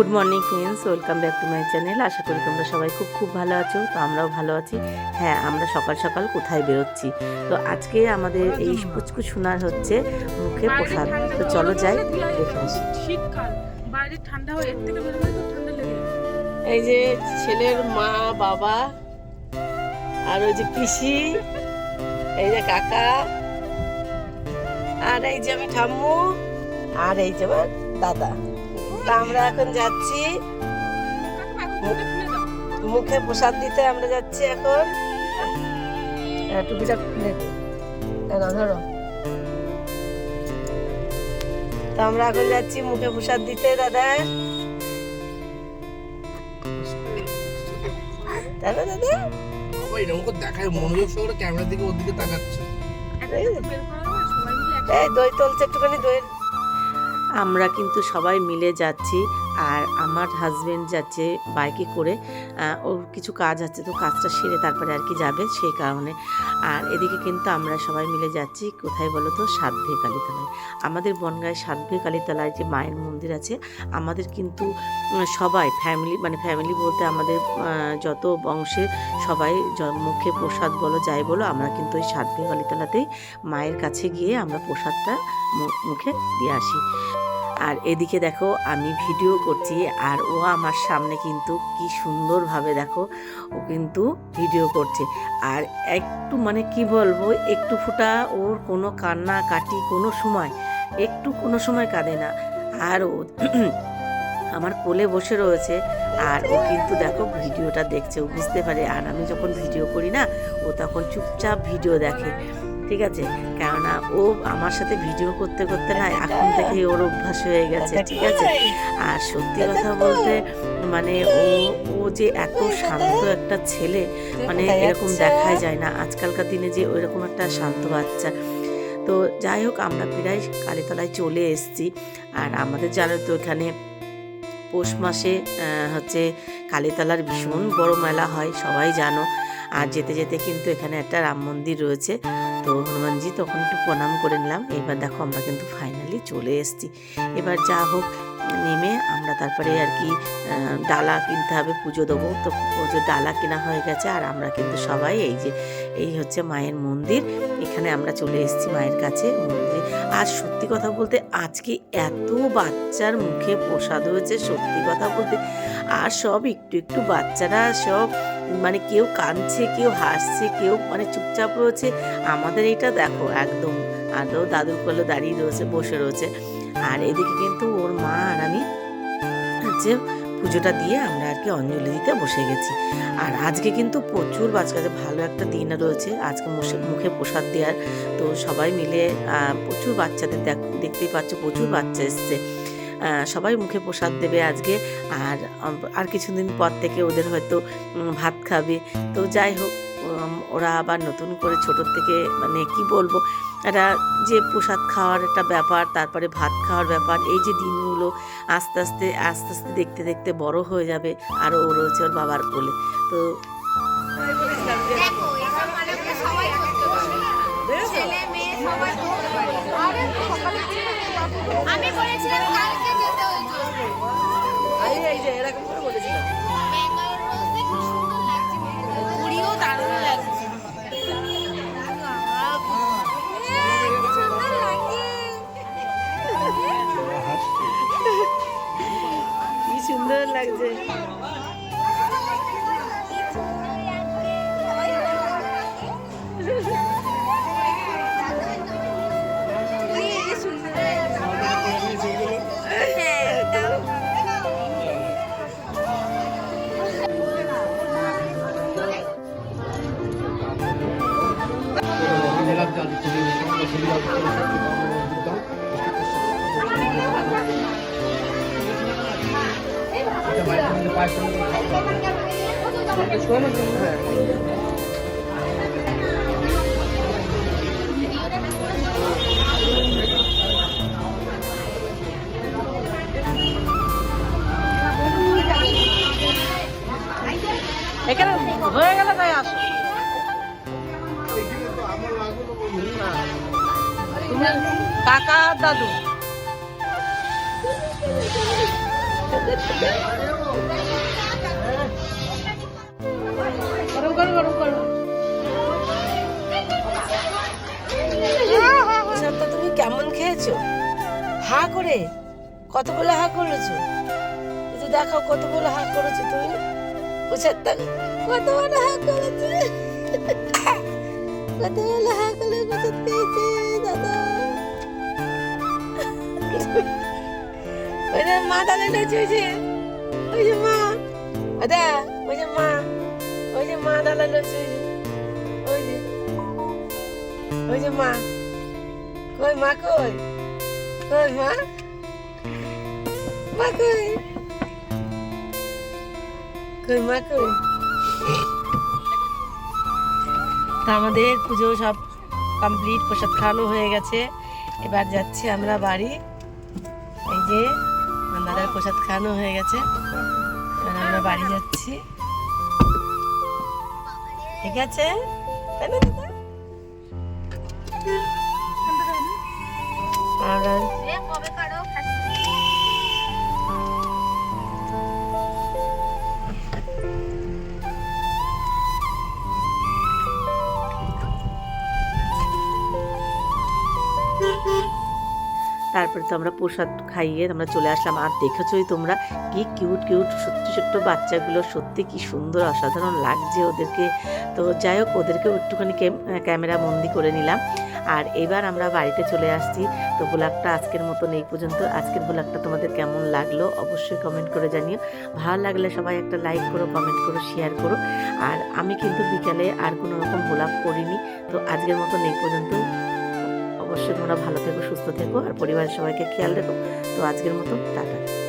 Good morning friends welcome back to my channel আশা করি তোমরা সবাই খুব খুব ভালো আছো তো আমরাও ভালো আছি। হ্যাঁ আমরা সকাল সকাল কোথায় বেরোচ্ছি? তো আজকে আমাদের এই পুচকু শোনার হচ্ছে মুখে প্রসাদ। তো চলো যাই। দেখে আসি শীতকাল। বাইরে ঠান্ডা হয় এর থেকে বেরোলে তো ঠান্ডা লেগে এই যে ছেলের মা বাবা আর ওই যে পিসি এই যে কাকা আর এই যে আমি ঠাম্মু আর এই যে আমার দাদা। তা আমরা এখন যাচ্ছি। মুখে প্রসাদ দিতে আমরা যাচ্ছি এখন। টুপিটা খুলে না, ধরো। তো আমরা এখন যাচ্ছি মুখে প্রসাদ দিতে দাদা। দাদা দাদা। দেখায় মনোযোগ সহকারে ক্যামেরার দিকে ওর দিকে তাকাচ্ছে। এই দই তুলছে একটুখানি দই আমরা কিন্তু সবাই মিলে যাচ্ছি আর আমার হাজবেন্ড যাচ্ছে বাইকে করে ওর কিছু কাজ আছে তো কাজটা সেরে তারপরে আর কি যাবে সেই কারণে। আর এদিকে কিন্তু আমরা সবাই মিলে যাচ্ছি, কোথায় বলো তো? সাতভে কালীতলায়। আমাদের বনগাঁয় সাতভে কালীতলায় যে মায়ের মন্দির আছে, আমাদের কিন্তু সবাই ফ্যামিলি মানে ফ্যামিলি বলতে আমাদের যত বংশের সবাই মুখে প্রসাদ বলো, যাই বলো, আমরা কিন্তু ওই সাতভে কালীতলাতেই মায়ের কাছে গিয়ে আমরা প্রসাদটা মুখে দিয়ে আসি। আর এদিকে দেখো, আমি ভিডিও করছি আর ও আমার সামনে কিন্তু কি সুন্দরভাবে দেখো, ও কিন্তু ভিডিও করছে। আর একটু মানে কি বলব, একটু ফোটা ওর কোনো কান্না কাটি কোনো সময়, একটু কোনো সময় কাঁদে না। আর ও আমার কোলে বসে রয়েছে আর ও কিন্তু দেখো ভিডিওটা দেখছে, ও বুঝতে পারে। আর আমি যখন ভিডিও করি না, ও তখন চুপচাপ ভিডিও দেখে। ঠিক আছে? কেননা ও আমার সাথে ভিডিও করতে করতে না এখন থেকে ওর অভ্যাস হয়ে গেছে ঠিক আছে? আর সত্যি কথা বলতে মানে ও ও যে এত শান্ত একটা ছেলে মানে এরকম দেখাই যায় না। আজকালকার দিনে যে ওইরকম একটা শান্ত বাচ্চা। তো যাই হোক আমরা প্রায় কালীতলায় চলে এসেছি। আর আমাদের জানো তো এখানে পৌষ মাসে হচ্ছে কালীতলার ভীষণ বড় মেলা হয় সবাই জানো। আর যেতে যেতে কিন্তু এখানে একটা রাম মন্দির রয়েছে। তো হনুমানজি তখন একটু প্রণাম করে নিলাম। এবার দেখো আমরা কিন্তু ফাইনালি চলে এসেছি। এবার যা হোক, নেমে আমরা তারপরে আর কি ডালা কিনতে হবে, পুজো দেবো। তো পুজো ডালা কেনা হয়ে গেছে আর আমরা কিন্তু সবাই এই যে, এই হচ্ছে মায়ের মন্দির। এখানে আমরা চলে এসেছি মায়ের কাছে মন্দিরে। আর সত্যি কথা বলতে আজকে এত বাচ্চার মুখে প্রসাদ হয়েছে, সত্যি কথা বলতে। আর সব একটু একটু বাচ্চারা সব মানে কেউ কাঁদছে, কেউ হাসছে, কেউ মানে চুপচাপ রয়েছে। আমাদের এটা দেখো একদম আদৌ দাদুর কোলে দাঁড়িয়ে রয়েছে, বসে রয়েছে। আর এদিকে কিন্তু ওর মা আর আমি হচ্ছে পুজোটা দিয়ে আমরা আর কি অঞ্জলি দিতে বসে গেছি। আর আজকে কিন্তু প্রচুর বাচ্চাদের ভালো একটা দিন রয়েছে। আজকে মুখে মুখে প্রসাদ দেওয়ার। তো সবাই মিলে প্রচুর বাচ্চাদের দেখ, দেখতেই পাচ্ছ, প্রচুর বাচ্চা এসছে। সবাই মুখে প্রসাদ দেবে আজকে। আর আর কিছুদিন পর থেকে ওদের হয়তো ভাত খাবে। তো যাই হোক ওরা আবার নতুন করে ছোটোর থেকে মানে কি বলব একটা যে প্রসাদ খাওয়ার একটা ব্যাপার, তারপরে ভাত খাওয়ার ব্যাপার, এই যে দিনগুলো আস্তে আস্তে আস্তে আস্তে দেখতে দেখতে বড় হয়ে যাবে আর ও রয়েছে ওর বাবার কোলে। তো এরকম করে বলেছিলাম কি সুন্দর লাগছে। এখানে হয়ে গেল তাই আসো। কাকা দাদু। তুমি কেমন খেয়েছো? হা করে? কতগুলো হা করেছ? যে দেখাও কতগুলো হা করেছ তুমি। হা করেছ? কতগুলো হা করে দাদা? ওই যে মা দাদা লেগেছে কই তা আমাদের পুজো সব কমপ্লিট প্রসাদ খাওয়ানো হয়ে গেছে। এবার যাচ্ছি আমরা বাড়ি। এই যে প্রসাদ খাওয়ানো হয়ে গেছে। এবার আমরা বাড়ি যাচ্ছি। ঠিক আছে? তাই তারপরে তো আমরা প্রসাদ খাইয়ে আমরা চলে আসলাম। আর দেখেছোই তোমরা কি কিউট কিউট ছোট্ট ছোট্ট বাচ্চাগুলো। সত্যি কি সুন্দর, অসাধারণ লাগছে ওদেরকে। তো যাই হোক, ওদেরকেও একটুখানি ক্যামেরা বন্দি করে নিলাম। আর এবার আমরা বাড়িতে চলে আসছি। তো ব্লগটা আজকের মতন এই পর্যন্ত। আজকের ব্লগটা তোমাদের কেমন লাগল অবশ্যই কমেন্ট করে জানিও। ভালো লাগলে সবাই একটা লাইক করো কমেন্ট করো শেয়ার করো। আর আমি কিন্তু বিকালে আর কোনো রকম ব্লগ করিনি। তো আজকের মতন এই পর্যন্ত। অবশ্যই তোমরা ভালো থেকো, সুস্থ থেকো, আর পরিবারের সবাইকে খেয়াল রেখো। তো আজকের মতো, টাটা।